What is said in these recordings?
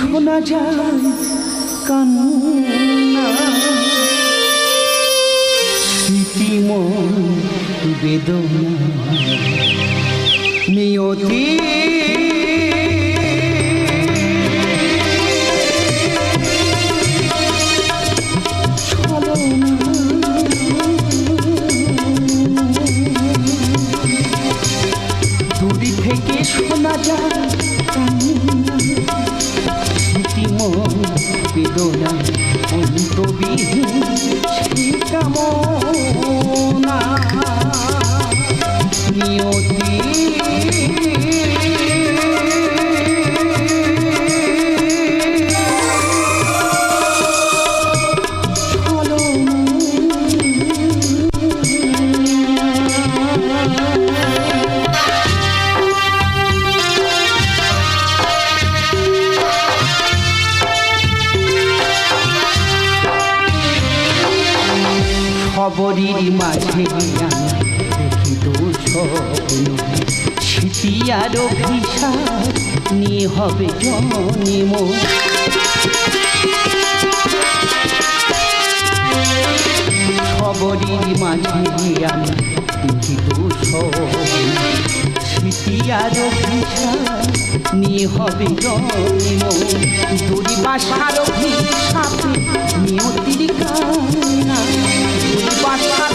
শোনা যায় কান্না। স্মৃতিময় বেদনা। নিয়তি থেকে শোনা যায় কান্না স্মৃতিময় বেদনা অন্তবিহীন সে কামনা নিয়তি হবে জন্ম খবরের মাঝে গিয়া দেখি স্মৃতি আর নিয়ে হবে জন্ম দূরি বাসার অভিশাপে নিয়তির কান্না। দূরি বাসার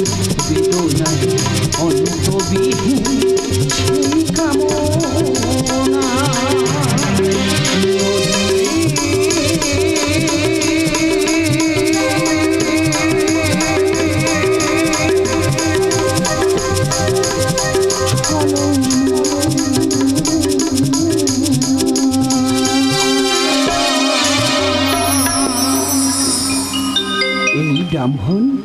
ব্রাহ্মণ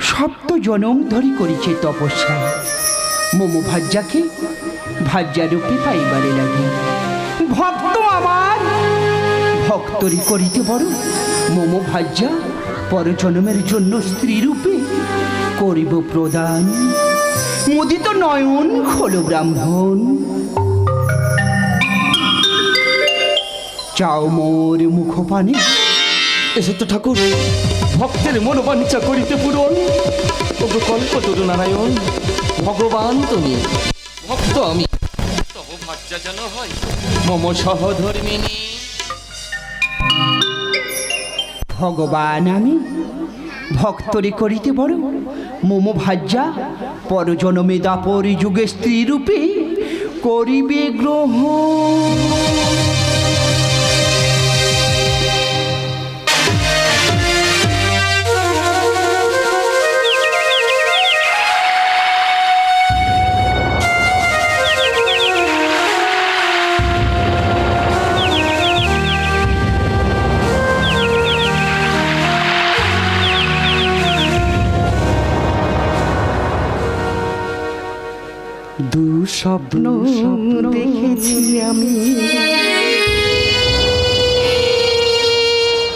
সপ্ত জনম ধরি করেছে তপস্যা। মোমো ভাজ্যাকে ভাজ্যা রূপে পাইবারে লাগে। ভক্ত আমার ভক্তরি করিতে বড়। মোমো ভাজ্যা পরজনমের জন্য স্ত্রী রূপে করিব প্রদান। মুদিত নয়ন হলো ব্রাহ্মণ। চাও মোর মুখপানে। এসে তো ঠাকুর। ভক্তের মনোবাঞ্ছা করিতে পূরণ। কল্প তরু নারায়ণ, ভগবান তুমি। ভক্ত আমি। মম ভগবান আমি। ভক্তরে করিতে বড় মোমো ভাজ্যা পরজনমে দাপর যুগে স্ত্রী রূপে করিবে গ্রহণ। স্বপ্ন দেখেছি আমি।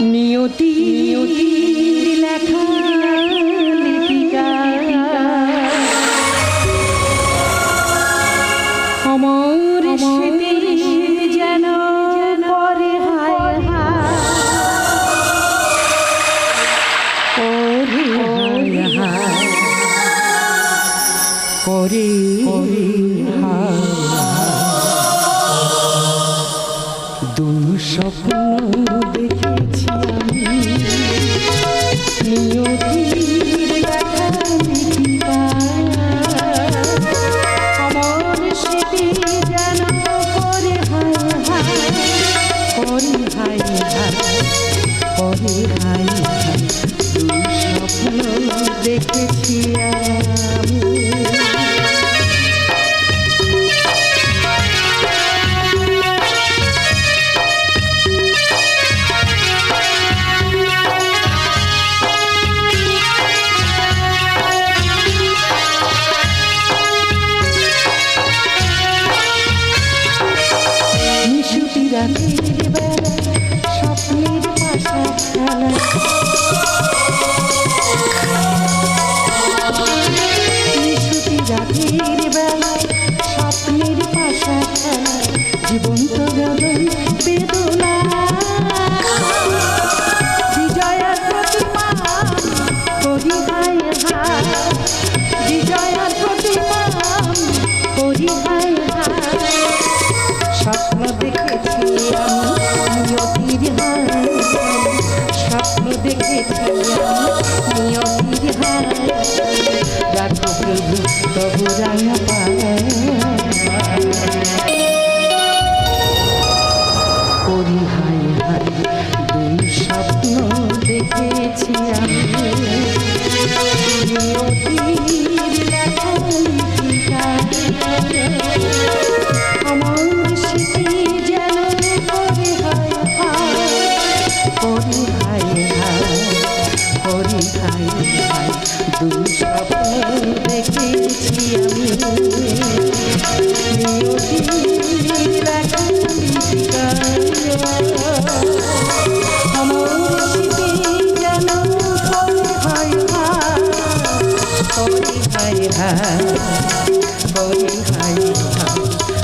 নিয়তি লেখা লিপিকা। স্মৃতি যেন ওরে হায় হায়। করে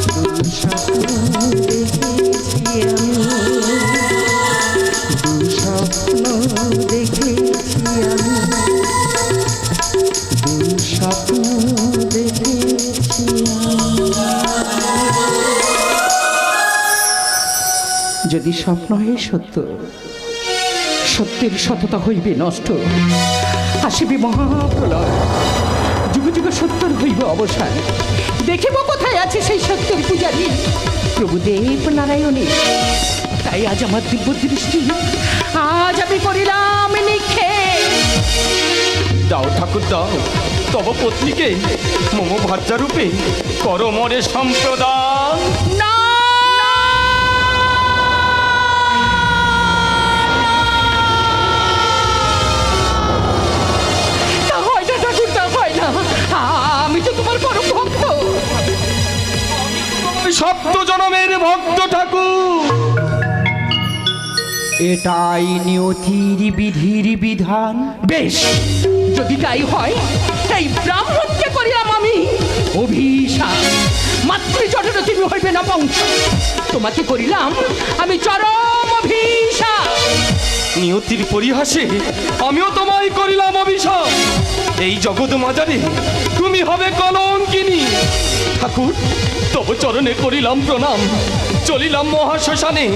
দুই স্বপ্ন দেখেছি আমি। স্বপ্ন যদি স্বপ্ন হয়ে সত্য, সত্যের সততা হইবে নষ্ট। আসিবে মহাপ্রলয়, যুগ যুগ সত্যর হইবে অবসান। দেখিব কোথায় আছে সেই সত্যের পূজারী। প্রভুদেব নারায়ণী, তাই আজ আমার দিব্য দৃষ্টি। আজ আমি করিলাম দাও ঠাকুর, দাও। তব পত্নীকে মম ভাজ্যা রূপে কর মরে সপ্ত জনমের ভক্ত ঠাকুর। এটাই নিয়তির বিধির বিধান। বেশ যদি তাই হয় এই ব্রাহ্মণকে করিলাম আমি। অভিশাপ মাতৃচরণ তুমি হইবে না বংশ। তোমাকে করিলাম আমি চরম অভিশাপ। নিয়তির পরিহাসে আমিও তোমায় করিলাম অভিশাপ। এই জগৎ মাজারে তুমি হবে কলঙ্কিনী। ঠাকুর, তব চরণে করিলাম প্রণাম। চলিলাম মহাশ্মশানে,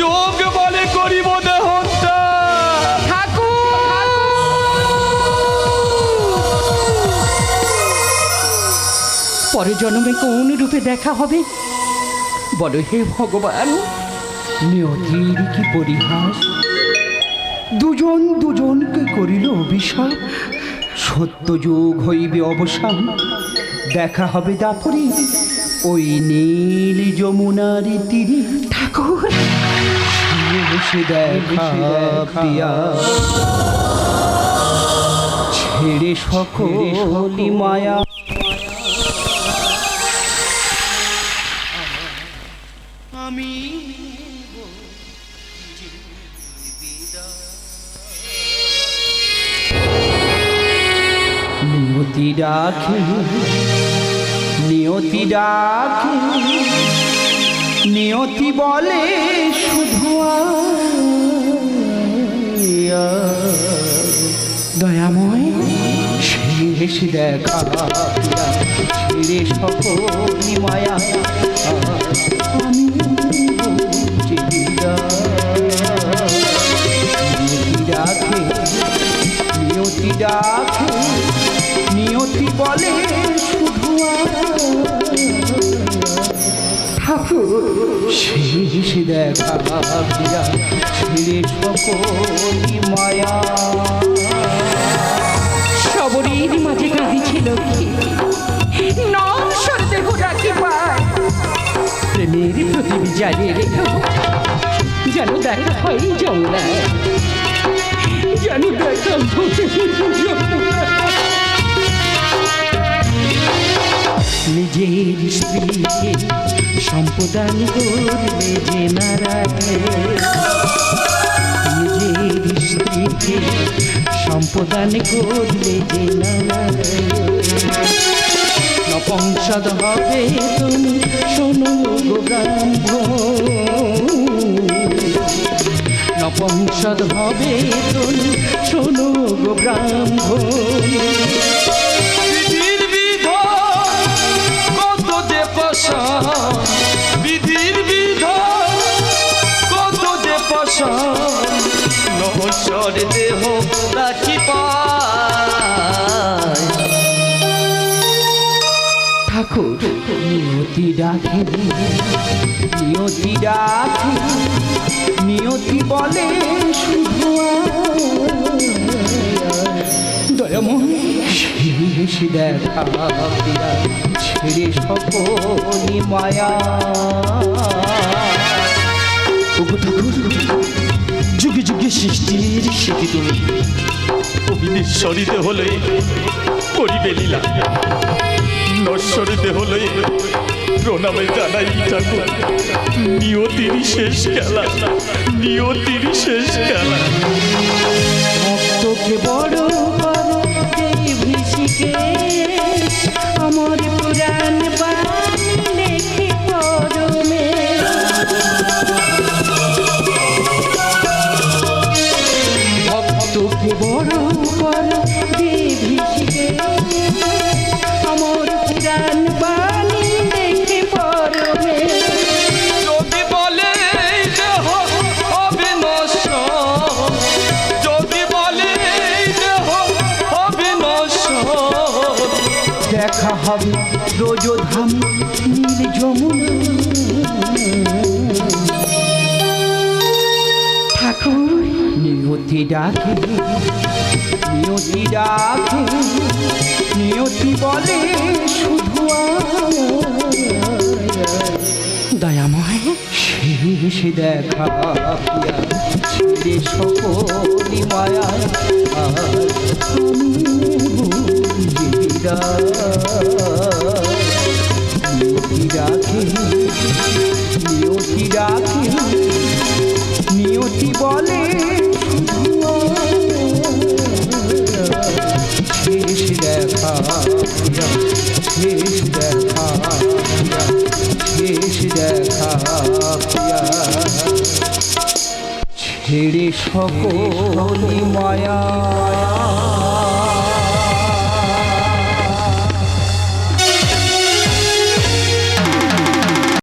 যোগ বলে করিব দেহত্যা পরে জন্মে কোন রূপে দেখা হবে? বলো হে ভগবান, নিয়তির কি পরিহাস? দুজন দুজনকে করিল অভিশাপ সত্য যুগ হইবে অবসান। দেখা হবে দাপরে ওই নীল যমুনার তীরে। ঠাকুর। ছেড়ে সকলি মায়া। আমি নিয়তি ডাকে নিয়তি ডাকে নিয়তি বলে শুধু দয়াময় শেষ দেখা। ছেড়ে সকল মায়া আমি শেষ দেখা প্রিয়া ছেড়ে সকলি মায়া সবরের মাঝে কাঁদিছিল কি নশ্বর দেহ রাখি প্রেমের প্রদীপ জ্বালিয়ে যেন দেখা হয় যমুনা যেন দেখা নিজের স্ত্রীকে সম্পদান করবে যে নারায়ণ নিজের স্ত্রীকে সম্পদান করলে যে নপংসদ হবে তুমি, শোনো গো ব্রাহ্মণ। নপংসদ হবে তুমি, শোনো গো নিয়তি ডাকে নিয়তি ডাকে, নিয়তি বলে শুধু দয়াময় শেষ দেখা ছেড়ে সকলি মায়া। যুগে যুগে সৃষ্টির শিখি তুমি। অবিনেশ্বরীতে হলে করিবে লীলা। নশ্বরীতে হলে প্রণামে জানাই ঠাকুর নিয়তির শেষ খেলা নিয়তির শেষ খেলা। বড় হবে ব্রজধাম নীল যমুনা। ঠাকুর, নিয়তি ডাকে নিয়তি ডাকে, নিয়তি বলে শুধু দয়াময় শেষ দেখা ছেড়ে মায়া। আর নিয়তি নিয়তি ডাকে নিয়তি বলে শেষ দেখা শেষ দেখা শেষ দেখা, ছেড়ে সকলি মায়া